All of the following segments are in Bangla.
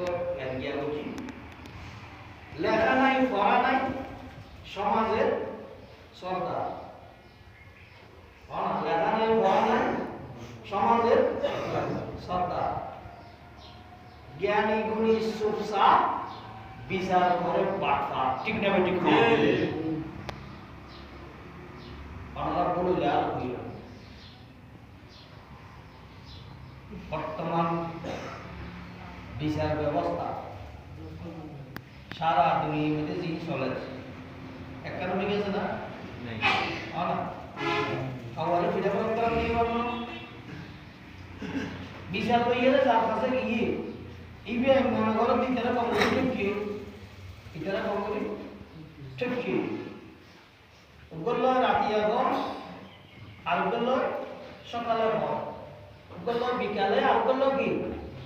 জ্ঞান লেখা নাই পড়া নাই সমাজের সর্দার হ্যাঁ, লেখা নাই পড়া নাই সমাজের সর্দার জ্ঞানী গুণী সুফসা বিচার করে বাটফা ঠিক না ঠিক আমরা বলে আর হইল বর্তমান বিচার ব্যবস্থা। সারা দুনিয়ার মধ্যে জি চলেছে এক কারণে গেছে না? হয় ফিরে করতে। বিচার তো ইয়ে যার কাছে গিয়ে ইবে মনে করো ঠিক আর সকালে বিকালে। আর কি?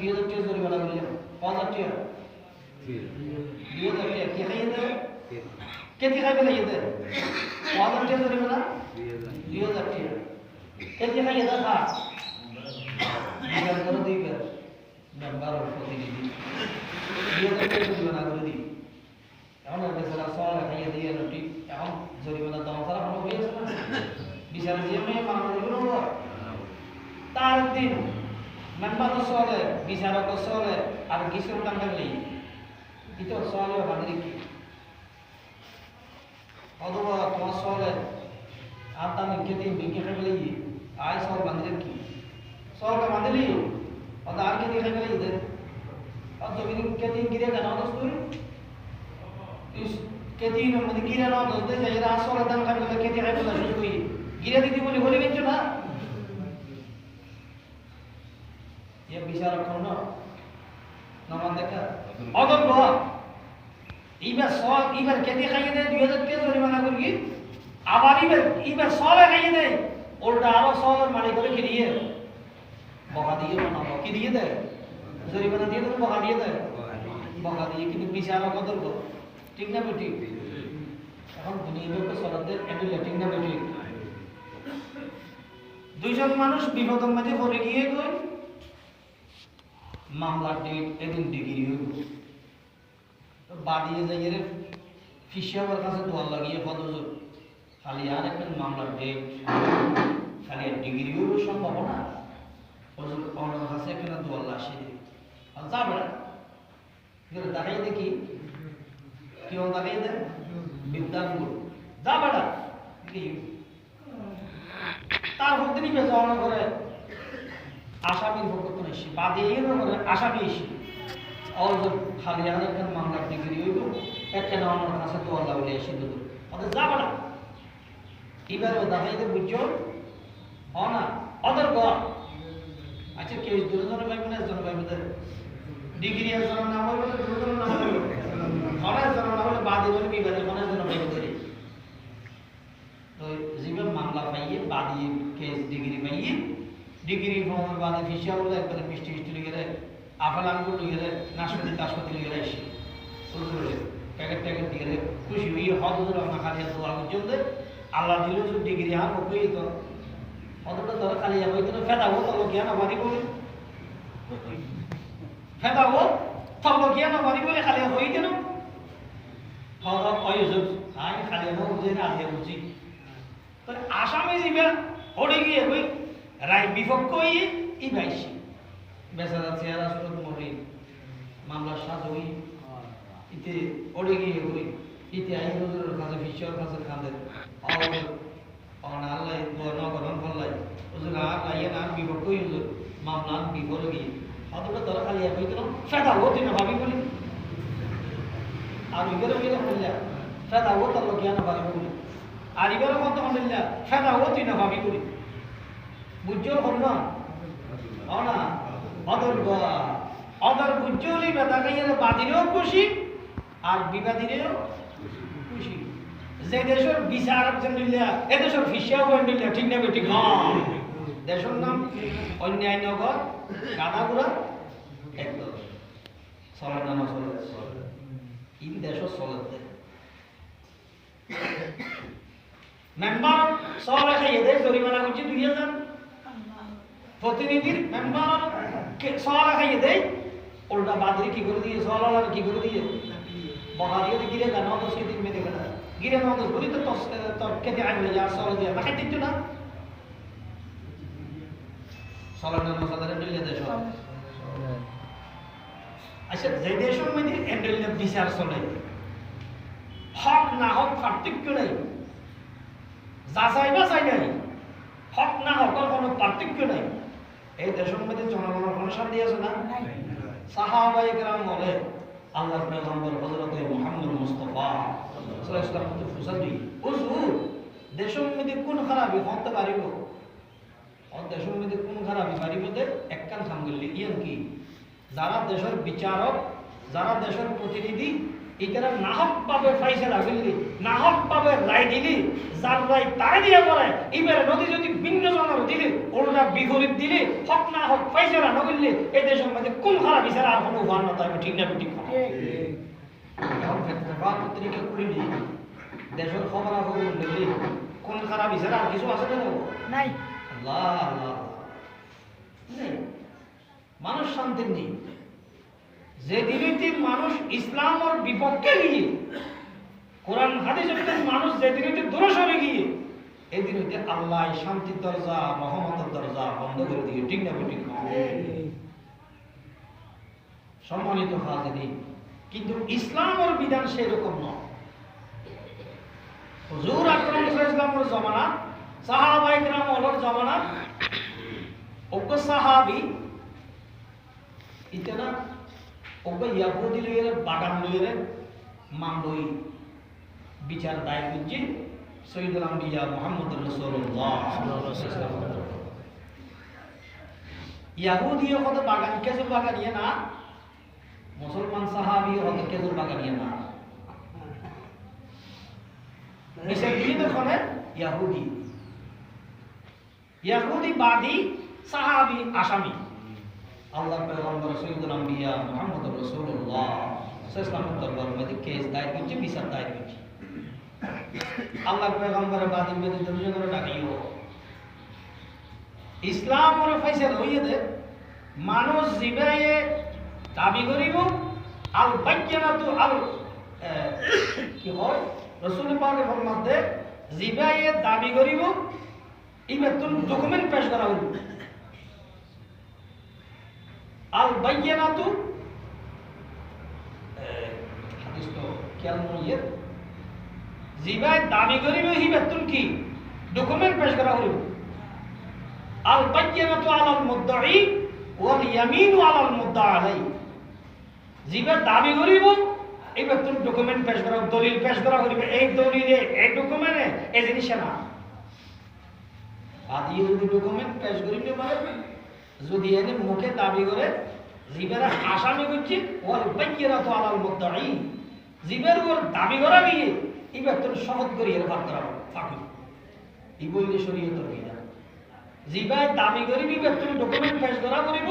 তারা দিয়ে দিচ্ছে জরিমানা করে পাঁচ হাজার টাকা দিয়ে হাজার টাকা কে খাইয়ে দেবে কে কে খাইবে লাগিয়ে দেবে পাঁচ হাজার টাকা জরিমানা দুই হাজার টাকা কে কে খাইয়ে দেবে খা বিচার করে দিবে মেম্বার প্রতিনিধি দুই হাজার টাকা জরিমানা করে দিই এখন বেচারা সল খাইয়ে দিয়ে রুটি এখন জরিমানা দাম ছাড়া কোনো হয়েছে না বিচার দিয়ে মেয়ে মানা না তার দিন মেম্বার সলে বিচারক সলে আর কিশোর টাঙ্গালি itu soalnya hadir ki অথবা তোমার সলে আর তার নিকেতে বিকে ফেলে আয় সল বাঁধলে কি? সলকে বাঁধলি অত আর কে দেখে গেলে ইদের আর জমিন কে দিন গিরে কেন দোস তুই কে দিন মানে গিরে না দোস দে যাই রা সলে দান খাবে কে দেখে গেলে তুই গিরে দিদি বলি বলে গেছো না ये বিচার এখন না নামান দেখা। অদর গো ইবার সল ইবার কেটে খাইয়ে দেয় দুই হাজার কে জরিমানা আবার খাইয়ে দেয়। ওলটা আরও মালিক করে দিয়ে বকা দিয়ে বানাবো কি দিয়ে দেয়? জরিমানা দিয়ে দেবে বকা দিয়ে দেয়। বকা দিয়ে। কিন্তু বিচার কদর গো ঠিক না বেটি এখন দুনিয়াকে ঠিক না বেটি দুইজন মানুষ বিপদের মাঝে পড়ে গিয়ে মামলার ডেট এদিন ডিগ্রি হইব। বাদিয়ে যাই এর ফিসিয়াবার কাছে দোয়ার লাগিয়ে পদজোর খালি আর একটা মামলার ডেট খালি আর ডিগ্রি হইব সম্ভাবনা ওজোর অনার কাছে একটা দোয়ার লাসে আর যাবে না। কিন্তু দেখাই দেখি। কেউ দেখাই দেয়? বিদ্যান গুরু। যাবে না। তার মধ্যে নিবে যাওয়ানো করে। আসামির ভোগ্য এসে বাদে আসামি এসে অজর খালি আর মামলার ডিগ্রি হইব, একটা না আমার কাছে তো আল্লাহ বলে এসে দেবো ওদের যাবে না এবার ও দেখাইতে বুঝছ? হ না? ওদের আচ্ছা কেউ দুজনে পাইবে না একজনে পাইবে ডিগ্রি একজনের নাম হইবে না দুজনের নাম হইবে? অনেক জনের নাম হলে বাদে বলে অনেক জনের পাইবে তো মামলা পাইয়ে, বাদী কেস ডিগ্রি পাইয়ে ডিগ্রি ফর্মের বাদে ফিসিয়া বলে একবারে মিষ্টি মিষ্টি লিখে দেয় আপেল আঙ্গুর লিখে দেয় নাশপাতি টাশপাতি লিখে দেয় এসে প্যাকেট ট্যাকেট দিয়ে দেয় খুশি হদ ধরে আমার খালি দোয়া পর্যন্ত আল্লাহ দিল যদি ডিগ্রি আর ওকেই তো। অতটা ধরে খালি যাব তো ফেদা হো তলো জ্ঞান আমারই বলে। ফেদা হো তলো জ্ঞান আমারই বলে, খালি হইতে না। হদ অয়োজন আমি খালি না আলিয়া বুঝি তো আসামে গিয়ে রায় বিপক্ষ হয়ে ই ভাইছি বেচারা চেহারা সুরত মরি মামলা সাজ হই, ইতে ওড়ে গিয়ে কই ইতে আই হুজুরের কাছে ফিশর কাছে কাঁদে। আর অন আল্লাহ ন করন ফল্লাই। হুজুর, আর লাইয়ে না বিপক্ষ হই হুজুর মামলা বিপরে গিয়ে। অতটা তোরা খালি একই দিলাম ফেদা হতে না ভাবি বলি। আর ইগরে গিয়ে বললা, ফেদা হতো লোক জ্ঞান পারিব বলি। আর ইগরে মত বললা, ফেদা হতে না ভাবি বলি। বুঝছ হল না? না অদর গা অদর বুঝলি বেদা খাইয়ারে বাদিরেও খুশি আর বিবাদীরেও খুশি। যে দেশের বিচার একজন এ দেশের ফিসিয়াও দিল্লা ঠিক না দেশের নাম অন্যায় নগর গাদাগুড়া একদম চলার নাম চলে ইন চলে মেম্বার সবাই খাইয়ে দেয় জরিমানা করছি দুই হাজার। প্রতিনিধির মেম্বার সওয়ালা খাইয়ে দেয় উল্টা বাদরি কি করে দিয়ে? সওয়ালা কি করে দিয়ে? বকা দিয়ে দিয়ে গিরে গান তো সেই দিন মেয়ে গেল গিরে না তো বলি, তো তোর কেটে আনলে যা, সওয়ালা দিয়ে না খাইতে না? সওয়ালা মশাদারে মিলে আচ্ছা যে দেশের মধ্যে বিচার চলে, হক না হক পার্থক্য নেই। যাচাই বাছাই নাই। হক না হকর কোনো পার্থক্য নাই। এই দেশের মধ্যে জনগণের কোনো শান্তি আছে না? সাহাবাই গ্রাম বলে আল্লাহর পেগম্বর হযরত মুহাম্মদ মুস্তাফা ফুসাদি হুজুর দেশের মধ্যে কোন খারাপি হতে পারিব দেশের মধ্যে কোন খারাপি পারিব একখান ইয়ান কি? যারা দেশের বিচারক যারা দেশের প্রতিনিধি এটারা নাহক ভাবে ফাইসলা করলি নাহক ভাবে রায় দিলি যার রায় তাই দিয়ে পড়ে এবারে নদী যদি ভিন্ন জনের দিলি ওরা বিপরীত দিলি হক না হক ফাইসলা না এই দেশের মধ্যে কোন খারাপ বিচার আর কোনো না ঠিক না? ঠিক। পত্রিকা খুলিলি দেশের খবর কোন খারাপ বিচার আর কিছু আছে না নাই। আল্লাহ আল্লাহ। নেই। মানুষ শান্তির নেই। যে দিনটি মানুষ ইসলামর বিপক্ষে গিয়ে, কোরআন হাদিসের মানুষ যে দিনটি দূরে সরে গিয়ে, এই দিনীতে আল্লাহ শান্তির দরজা রহমতের দরজা বন্ধ করে দিয়ে ঠিক না ঠিক সম্মানিত হাজিনী কিন্তু ইসলামের বিধান সেরকম নয়। হুজুর আকরাম ইসলামের জমানা, সাহাবা ইকরাম ওলর জমানা ওকে সাহাবি, ইতনা ওকে ইয়াহুদি লইয়ে বাগান লইয়ে মামলই বিচার দায় করছি শহীদুল আম্বিয়া মোহাম্মদ রসুল্লাহ। ইয়াহুদি হত বাগান, খেজুর বাগানিয়ে না, মুসলমান সাহাবি হত খেজুর বাগানিয়ে না। ইয়াহুদি। ইয়াহুদি বাদী সাহাবি আসামি। আল্লাহর পয়গম্বর সৈয়দুল আম্বিয়া মুহাম্মদ রাসূলুল্লাহ। সাল্লাল্লাহু দরবার মধ্যে কেস দায়ের করছে বিচার দায়ের করছে আল্লাহর পয়গম্বরের বাদী মেয়েদের দুজনের ডাকিও। ইসলাম ওর ফাইসাল হইয়ে দে, মানুষ জিবাইয়ে দাবি করিব, আল বাক্যানাতু আল কি হয়? রসুল পাকের ফরমাতে জিবাইয়ে দাবি করিব তোর ডকুমেন্ট পেশ করা হইল আল বাক্যানাতু হাদিস তো খেয়াল নইয়ে জিবাই দাবি করিব হিবার তুন কি? ডকুমেন্ট পেশ করা হইল আল বাক্যানাতু আলাল মুদ্দাই ওয়াল ইয়ামিনু আলাল মুদ্দা আলাই জিবা দাবি করিব এবার তুমি ডকুমেন্ট পেশ করা, দলিল পেশ করা করিবে এই দলিলে, এই ডকুমেন্টে, এই জিনিসে না। যদি ডকুমেন্ট পেশ করিতে পারে যদি এনে মুখে দাবি করে, জিবের আসামি করছে ওয়াল বাইকিরা তো আলাল মুদ্দাই জিবের ওর দাবি করা বিয়ে এবার তুমি শপথ করি এর ভাগ করা ফাঁকি। এই বইলে শরীয়তের বিধান জিবাই দাবি করি বিবে তুমি ডকুমেন্ট পেশ করা করিব।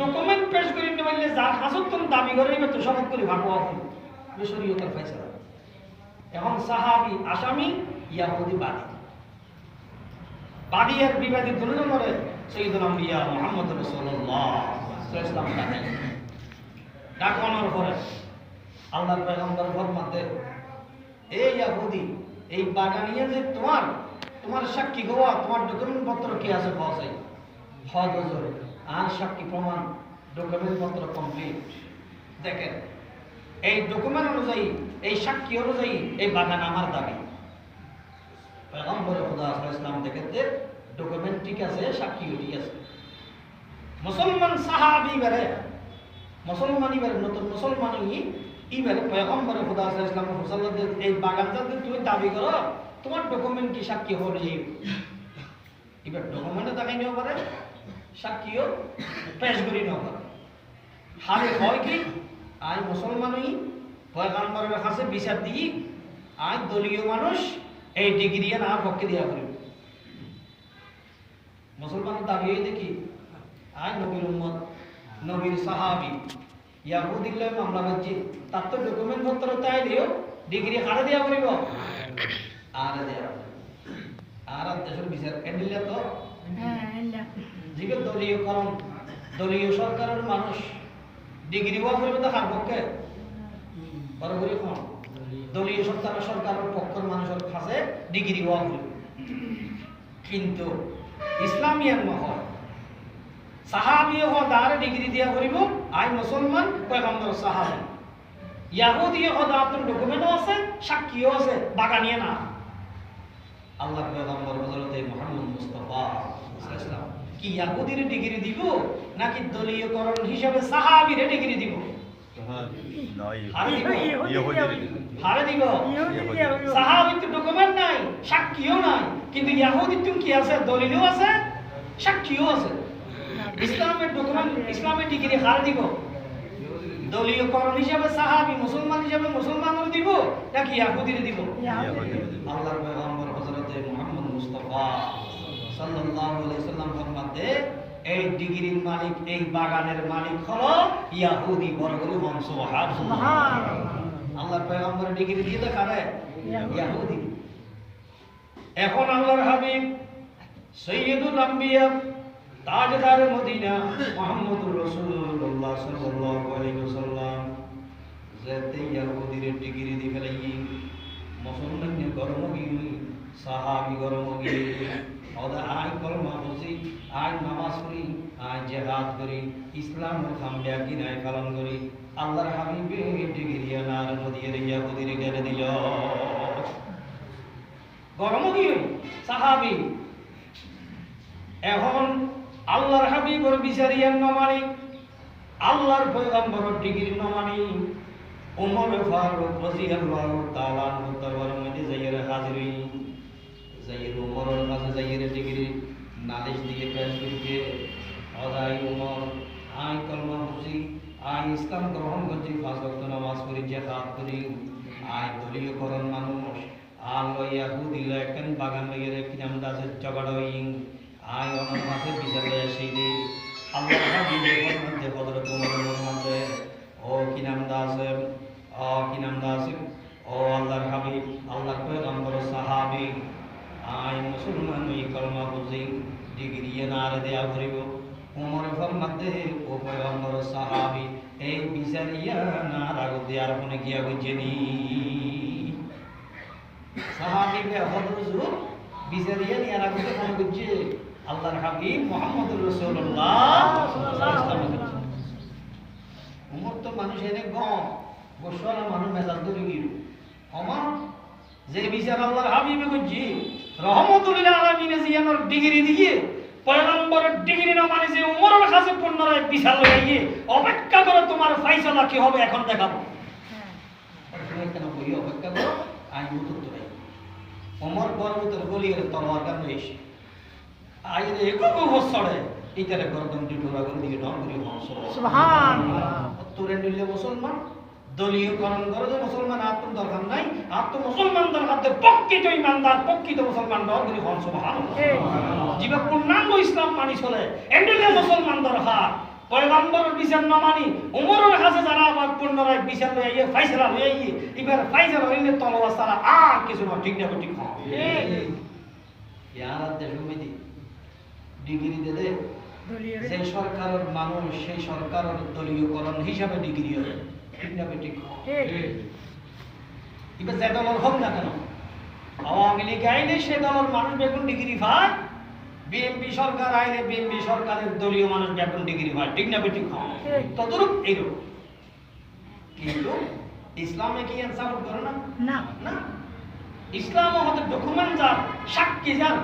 ডকুমেন্ট পেশ করি নিবাইলে যার হাজত তুমি দাবি করে নিবে তো শপথ করি ভাবো আপনি শরীয়তের ফয়সালা। এখন সাহাবি আসামি, ইয়াহুদি বাদী। বাদী আর বিবাদী দুজন মরে সৈয়দুল আম্বিয়া মুহাম্মদ পয়গম্বর ফরমাতে এই ইয়াহুদি যে তোমার তোমার সাক্ষী হওয়া, তোমার ডকুমেন্ট পত্র কি আছে পাওয়া হদ হজর, আর সাক্ষী প্রমাণ ডকুমেন্ট পত্র কমপ্লিট দেখেন, এই ডকুমেন্ট অনুযায়ী, এই সাক্ষী অনুযায়ী এই বাগান আমার দাবি। পয়গম্বর খুদা ইসলাম ডকুমেন্ট ঠিক আছে সাক্ষী ঠিক আছে। মুসলমান সাহাবি বেড়ে মুসলমানই বেড়ে, নতুন মুসলমানই ইবেলে পয়গম্বর খুদা ইসলাম মুসলমানদের এই বাগান যাতে তুমি দাবি করো, তোমার ডকুমেন্ট কি সাক্ষী হলে এবার ডকুমেন্টে দেখাই নেওয়া পারে, সাক্ষীও পেশ করি নেওয়া পারে। হারে হয় কি? আই মুসলমানই পয়গাম্বরের কাছে বিচার দিই। আই দলীয় মানুষ, এই ডিগ্রি না পক্ষে দিয়া করিব মুসলমান দাবি হই দেখি আই নবীর উম্মত, নবীর সাহাবি মামলা করছি। তার তো ডকুমেন্ট পত্র তাই দিও ডিগ্রি হারে দিয়া করিব। আর দেয়া। আর দেশের বিচার তো? দলীয় সরকারের মানুষ ডিগ্রি হওয়া করবে তো কার পক্ষে? দলীয় সরকারের সরকারের পক্ষের মানুষের কাছে ডিগ্রি হওয়া করবে। কিন্তু ইসলামিয়ান মহল। সাহাবীয় হদার ডিগ্রি দিয়া করিব। আই মুসলমান, পয়গম্বর সাহাবী। ইয়াহুদীয় হদা আপনার ডকুমেন্টও আছে, সাক্ষীও আছে, বাগানিয়ে না। আল্লাহ পয়গম্বর হযরত মুহাম্মদ মুস্তাফা কি ইয়াহুদির ডিগ্রি দিব, নাকি দলীয়করণ হিসাবে সাহাবীর ডিগ্রি দিব? ডকুমেন্ট নাই সাক্ষীও নাই কিন্তু ইয়াহুদির তো কি আছে দলিলও আছে সাক্ষীও আছে ইসলামের ডকুমেন্ট ইসলামের ডিগ্রি হারে দিব দলীয়করণ হিসাবে সাহাবী মুসলমান হিসাবে মুসলমানের দিব নাকি ইয়াহুদির দিব আল্লাহর পয়গম্বর হযরত মুহাম্মদ মুস্তাফা সাল্লাল্লাহু আলাইহি সাল্লাম ফরমাতে এই ডিগ্রির মালিক এই বাগানের মালিক হলো ইয়াহুদি বড় করে বংশ আল্লাহর পয়গম্বর ডিগ্রি দিয়ে দেখাবে ইয়াহুদি। এখন আল্লাহর হাবিব সৈয়দুল আম্বিয়া তাজদার মদিনা মুহাম্মদুর রাসূলুল্লাহ সাল্লাল্লাহু আলাইহি ওয়াসাল্লাম যেতে ইয়াহুদির ডিগ্রি দি ফেলাই মুসলমানের গরম গিয়ে সাহাবি গরম আই কলমা বুঝি আই নামাজ পড়ি, আই জেহাদ করি, ইসলাম খামবিয়া কি নাই পালন করি। আল্লাহর হাবিবে ডিগ্রি আনার মদিয়ে ইয়াহুদির গেলে দিল। গরম সাহাবি। এখন আল্লাহর হাবিবর বিচারিয়ান নমানি, আল্লাহর পয়গম্বর ডিগ্রি নমানি। উমর ফারুক রাদিয়াল্লাহু তাআলা দরবার মধ্যে যাইয়ের হাজিরি যাইয়ের ডিগ্রি নালিশ দিয়ে করিতে অদাই, উমর, আই কলমা বুঝি আই ইসলাম গ্রহণ করছি, পাঁচ নামাজ করি জিহাদ করি, আই দলীয়করণ মানুষ আর লইয়া হুদিল একখান বাগান লইয়া কি নাম দাসে জগাড়ইং আই অনার মাসে বিচার লইয়া সেই দে আল্লাহ হাবিব সাহাবী। আই মুসলমান ওই কলমা বুঝি ডিগ্রি না দেয়া করিব উমর ফরমাতে ও পয়গম্বর সাহাবী এই বিচারিয়া না রাগ দেয়ার মনে গিয়া বুঝেনি সাহাবীকে হযরত বিচারিয়া নিয়ে রাগ করতে মনে বুঝছে আল্লাহর হাবিব মুহাম্মদুর রাসূলুল্লাহ উমর তো মানুষ এনে গম গোসলা মানুষ মেজাজ ধরে গিয়ে আমার যে বিচার আল্লাহর হাবিবে করছি রহমতুল্লাহ আলমিনে জিয়ানোর ডিগ্রি দিয়ে পয়গম্বরের ডিগ্রি না মানে যে উমরের কাছে পুনরায় বিচার লইয়া অপেক্ষা করো তোমার ফাইসলা কি হবে এখন দেখাবো। কেন বই অপেক্ষা করো আমি উত্তর তো নাই অমর পর্বতের গলিয়ে তলোয়ার কেন এসে। আইরে একো বছরে এইটারে গরদম ডিটোরা করে দিয়ে ডন করে হংস তোরে নিলে মুসলমান দলীয়করণ করে যে মুসলমান আত্ম দরকার নাই আত্ম মুসলমান দরকার দে প্রকৃত ইমানদার প্রকৃত মুসলমান দর করে হন সুবহান জীবে পূর্ণাঙ্গ ইসলাম মানি চলে। এন্ডেলে মুসলমান দরকার পয়গম্বরের বিচার না মানি উমরের কাছে যারা আবার পুনরায় বিচার লইয়া ইয়ে ফাইসলা লইয়া ইয়ে এবার ফাইসলা হইলে তলবাস তারা আর কিছু না ঠিক না ঠিক হয় ইয়ার দেশ সমিতি ডিগ্রি দে দে যে সরকারের মানুষ সেই সরকারের দলীয়করণ হিসাবে ডিগ্রি হবে ঠিক। না ঠিক। এবার যে দলের হোক না কেন আওয়ামী লীগ আইলে সে দলের মানুষ বেগুন ডিগ্রি পায় বিএনপি সরকার আইলে বিএনপি সরকারের দলীয় মানুষ বেগুন ডিগ্রি পায় ঠিক না ঠিক। ততরূপ এইরূপ কিন্তু ইসলামে কি সাপোর্ট করে না? না। না। ইসলাম আমাদের ডকুমেন্ট যার সাক্ষী যার